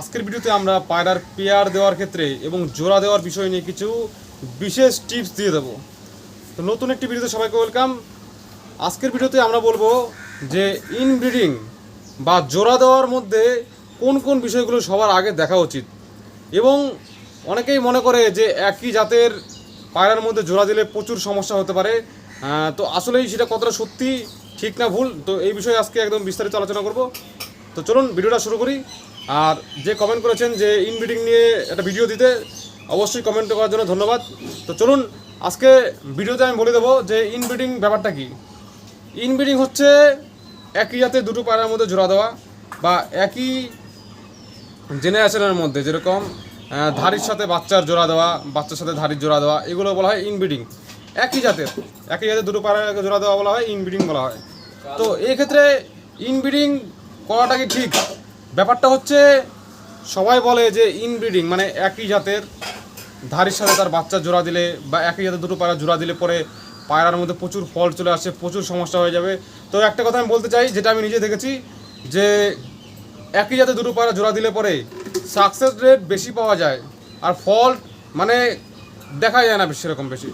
আজকের ভিডিওতে আমরা পায়রার পেয়ার দেওয়ার ক্ষেত্রে এবং জোড়া দেওয়ার বিষয় নিয়ে কিছু বিশেষ টিপস দিয়ে দেবো। তো নতুন একটি ভিডিওতে সবাইকে ওয়েলকাম। আজকের ভিডিওতে আমরা বলব যে ইনব্রিডিং বা জোড়া দেওয়ার মধ্যে কোন কোন বিষয়গুলো সবার আগে দেখা উচিত। এবং অনেকেই মনে করে যে একই জাতের পায়রার মধ্যে জোড়া দিলে প্রচুর সমস্যা হতে পারে। তো আসলেই সেটা কতটা সত্যি ঠিক না ভুল, তো এই বিষয়ে আজকে একদম বিস্তারিত আলোচনা করব। তো চলুন ভিডিওটা শুরু করি। আর যে কমেন্ট করেছেন যে ইনব্রিডিং নিয়ে একটা ভিডিও দিতে, অবশ্যই কমেন্ট করার জন্য ধন্যবাদ। তো চলুন, আজকে ভিডিওতে আমি বলে দেবো যে ইনব্রিডিং ব্যাপারটা কি। ইনব্রিডিং হচ্ছে একই জাতে দুটো পায়রার মধ্যে জোড়া দেওয়া বা একই জেনারেশনের মধ্যে যেরকম ধাড়ির সাথে বাচ্চার জোড়া দেওয়া, বাচ্চার সাথে ধাড়ির জোড়া দেওয়া, এগুলো বলা হয় ইনব্রিডিং একই জাতের একই জাতের দুটো পায়রাকে জোড়া দেওয়া বলা হয় ইনব্রিডিং বলা হয়। তো এই ক্ষেত্রে ইনব্রিডিং করাটা কি ঠিক? ব্যাপারটা হচ্ছে, সবাই বলে যে ইনব্রিডিং মানে একই জাতের ধারির সাথে তার বাচ্চা জোড়া দিলে বা একই জাতের দুটো পায়রা জোড়া দিলে পরে পায়রার মধ্যে প্রচুর ফল চলে আসে, প্রচুর সমস্যা হয়ে যাবে। তো একটা কথা আমি বলতে চাই, যেটা আমি নিজে দেখেছি, যে একই জাতে দুটো পায়রা জোড়া দিলে পরে সাকসেস রেট বেশি পাওয়া যায় আর ফল্ট মানে দেখা যায় না সেরকম বেশি।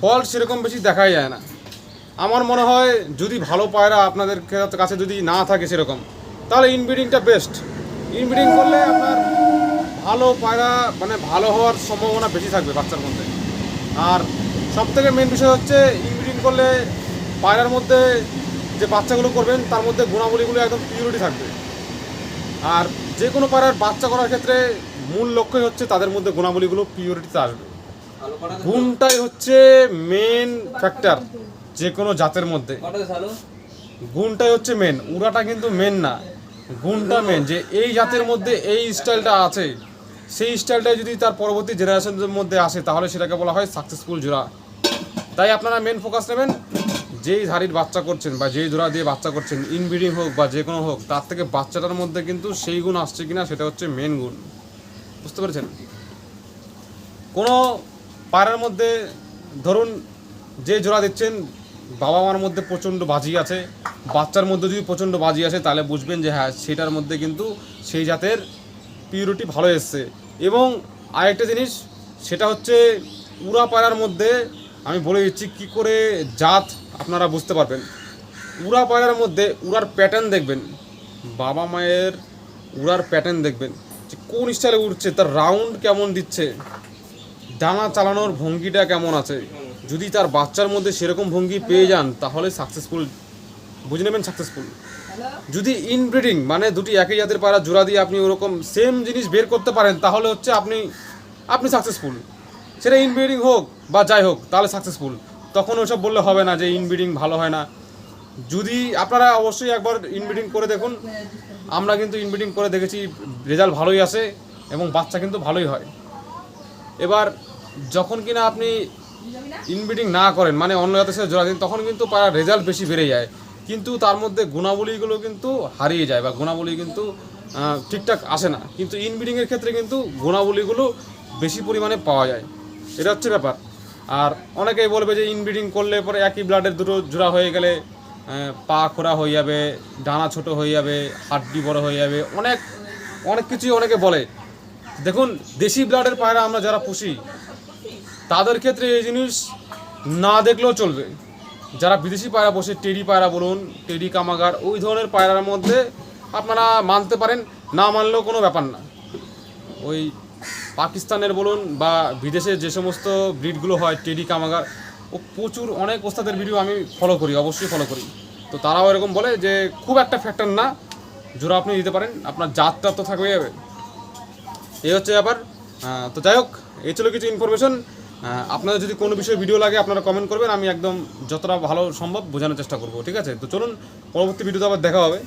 ফল্ট সেরকম বেশি দেখাই যায় না। আমার মনে হয়, যদি ভালো পায়রা আপনাদের কাছে যদি না থাকে সেরকম তাহলে ইনব্রিডিংটা বেস্ট ইনব্রিডিং করলে আপনার ভালো পায়রা মানে ভালো হওয়ার সম্ভাবনা বেশি থাকবে বাচ্চার মধ্যে। আর সব থেকে মেন বিষয় হচ্ছে ইনব্রিডিং করলে পায়রার মধ্যে যে বাচ্চাগুলো করবেন তার মধ্যে গুণাবলীগুলো একদম পিউরিটি থাকবে। আর যে কোনো পায়রার বাচ্চা করার ক্ষেত্রে মূল লক্ষ্যই হচ্ছে তাদের মধ্যে গুণাবলীগুলো পিউরিটিতে আসবে। গুণটাই হচ্ছে মেন ফ্যাক্টর যে কোনো জাতের মধ্যে। গুণটাই হচ্ছে মেন উড়াটা কিন্তু মেন না। গুণটা মেন যে এই জাতের মধ্যে এই স্টাইলটা আছে, সেই স্টাইলটা যদি তার পরবর্তী জেনারেশনের মধ্যে আসে, তাহলে সেটাকে বলা হয় সাকসেসফুল জোড়া। তাই আপনারা মেন ফোকাস নেবেন, যেই ধারির বাচ্চা করছেন বা যেই জোড়া দিয়ে বাচ্চা করছেন ইনব্রিডিং হোক বা যে কোনো হোক, তার থেকে বাচ্চাটার মধ্যে কিন্তু সেই গুণ আসছে কিনা সেটা হচ্ছে মেন গুণ। বুঝতে পেরেছেন? কোনো পায়রার মধ্যে ধরুন যে জোড়া দিচ্ছেন বাবা মার মধ্যে প্রচণ্ড বাজি আছে বাচ্চার মধ্যে যদি প্রচণ্ড বাজি আসে, তাহলে বুঝবেন যে হ্যাঁ সেটার মধ্যে কিন্তু সেই জাতের পিউরিটি ভালো এসছে। এবং আরেকটা জিনিস, সেটা হচ্ছে উড়া পায়রার মধ্যে আমি বলে দিচ্ছি কী করে জাত আপনারা বুঝতে পারবেন। উড়া পায়রার মধ্যে উড়ার প্যাটার্ন দেখবেন, বাবা মায়ের উড়ার প্যাটার্ন দেখবেন, যে কোন স্টাইলে উঠছে তার রাউন্ড কেমন দিচ্ছে ডানা চালানোর ভঙ্গিটা কেমন আছে। যদি তার বাচ্চার মধ্যে সেরকম ভঙ্গি পেয়ে যান, তাহলে সাকসেসফুল বুঝে নেবেন সাকসেসফুল যদি ইনব্রিডিং মানে দুটি একই জাতের পায়রা জোড়া দিয়ে আপনি ওরকম সেম জিনিস বের করতে পারেন তাহলে হচ্ছে আপনি আপনি সাকসেসফুল সেটা ইনব্রিডিং হোক বা যাই হোক তাহলে সাকসেসফুল তখন ওসব বললে হবে না যে ইনব্রিডিং ভালো হয় না। যদি আপনারা অবশ্যই একবার ইনব্রিডিং করে দেখুন আমরা কিন্তু ইনব্রিডিং করে দেখেছি রেজাল্ট ভালোই আসে এবং বাচ্চা কিন্তু ভালোই হয়। এবার যখন কিনা আপনি ইনব্রিডিং না? করেন মানে অন্য জাতের সাথে জোড়া দিন তখন কিন্তু পাড়ার রেজাল্ট বেশি বেড়ে যায়। কিন্তু তার মধ্যে গুণাবলীগুলো কিন্তু হারিয়ে যায় বা গুণাবলী কিন্তু ঠিকঠাক আসে না। কিন্তু ইনব্রিডিংয়ের ক্ষেত্রে কিন্তু গুণাবলীগুলো বেশি পরিমাণে পাওয়া যায়। এটা হচ্ছে ব্যাপার। আর অনেকেই বলবে যে ইনব্রিডিং করলে পরে একই ব্লাডের দুটো জোড়া হয়ে গেলে পা খোড়া হয়ে যাবে, ডানা ছোট হয়ে যাবে, হাড্ডি বড় হয়ে যাবে, অনেক অনেক কিছুই অনেকে বলে। দেখুন, দেশি ব্লাডের পায়রা আমরা যারা পুষি, তাদের ক্ষেত্রে এই জিনিস না দেখলেও চলবে। যারা বিদেশি পায়রা বসে টেরি পায়রা বলুন টেরি কামাগার, ওই ধরনের পায়রার মধ্যে আপনারা মানতে পারেন, না মানলেও কোনো ব্যাপার না। ওই পাকিস্তানের বলুন বা বিদেশে যে সমস্ত ব্রিডগুলো হয়, টেডি কামাগার, ও প্রচুর অনেক ওস্তাদের ভিডিও আমি ফলো করি, অবশ্যই ফলো করি। তো তারাও এরকম বলে যে, খুব একটা ফ্যাক্টর না, জোড়া আপনি দিতে পারেন, আপনার জাতটা তো থাকবে যাবে এই হচ্ছে ব্যাপার। তো যাই হোক এই ছিল কিছু ইনফরমেশন আপনাদের যদি কোনো বিষয়ে ভিডিও লাগে, আপনারা কমেন্ট করবেন, আমি একদম যতটা ভালো সম্ভব বোঝানোর চেষ্টা করব, ঠিক আছে? তো চলুন, পরবর্তী ভিডিওতে আবার দেখা হবে।